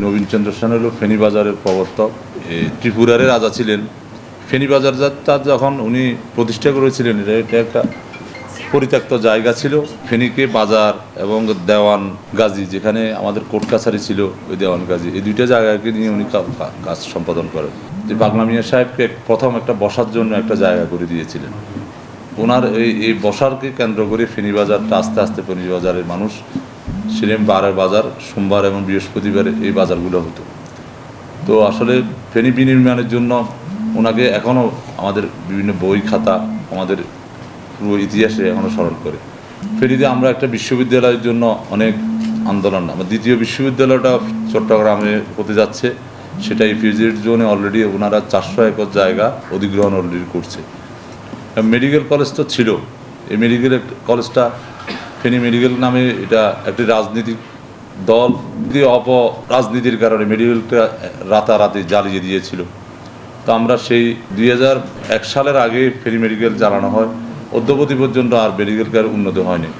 নবীনচন্দ্র সেন হল ফেনী বাজারের প্রবর্তক। এ, ত্রিপুরারে রাজা ছিলেন। ফেনী বাজার যাত্রা যখন উনি প্রতিষ্ঠা করেছিলেন এটা এটা একটা পরিত্যক্ত জায়গা ছিল। ফেনীকে বাজার এবং দেওয়ান গাজী যেখানে আমাদের কোর্ট কাছারি ছিল ওই দেওয়ান গাজী এই দুইটা জায়গাকে নিয়ে উনি কাজ সম্পাদন করেন। যে পাগলা মিয়া সাহেবকে প্রথম একটা বসার জন্য একটা জায়গা করে দিয়েছিলেন। ওনার এই এই বসারকে কেন্দ্র করে ফেনীবাজারটা আস্তে আস্তে ফেনীবাজারের মানুষ সিনেম বারের বাজার, সোমবার এবং বৃহস্পতিবারে এই বাজারগুলো হতো। তো আসলে ফেনী বিনির্মাণের জন্য ওনাকে এখনও আমাদের বিভিন্ন বই খাতা আমাদের পুরো ইতিহাসে এখনও স্মরণ করে। ফেনীতে আমরা একটা বিশ্ববিদ্যালয়ের জন্য অনেক আন্দোলন, আমার দ্বিতীয় বিশ্ববিদ্যালয়টা চট্টগ্রামে হতে যাচ্ছে। সেটা ইফিউজির জোনে অলরেডি ওনারা চারশো একর জায়গা অধিগ্রহণ অলরেডি করছে। মেডিকেল কলেজ তো ছিল, এই মেডিকেল কলেজটা ফেনী মেডিকেল নামে এটা একটি রাজনীতিক দল অপ রাজনীতির কারণে মেডিকেলটা রাতারাতি জ্বালিয়ে দিয়েছিল। তো আমরা সেই দুই এক সালের আগে ফেনী মেডিকেল চালানো হয়। অদ্যবধি পর্যন্ত আর মেডিকেল কেয়ার উন্নত হয়নি।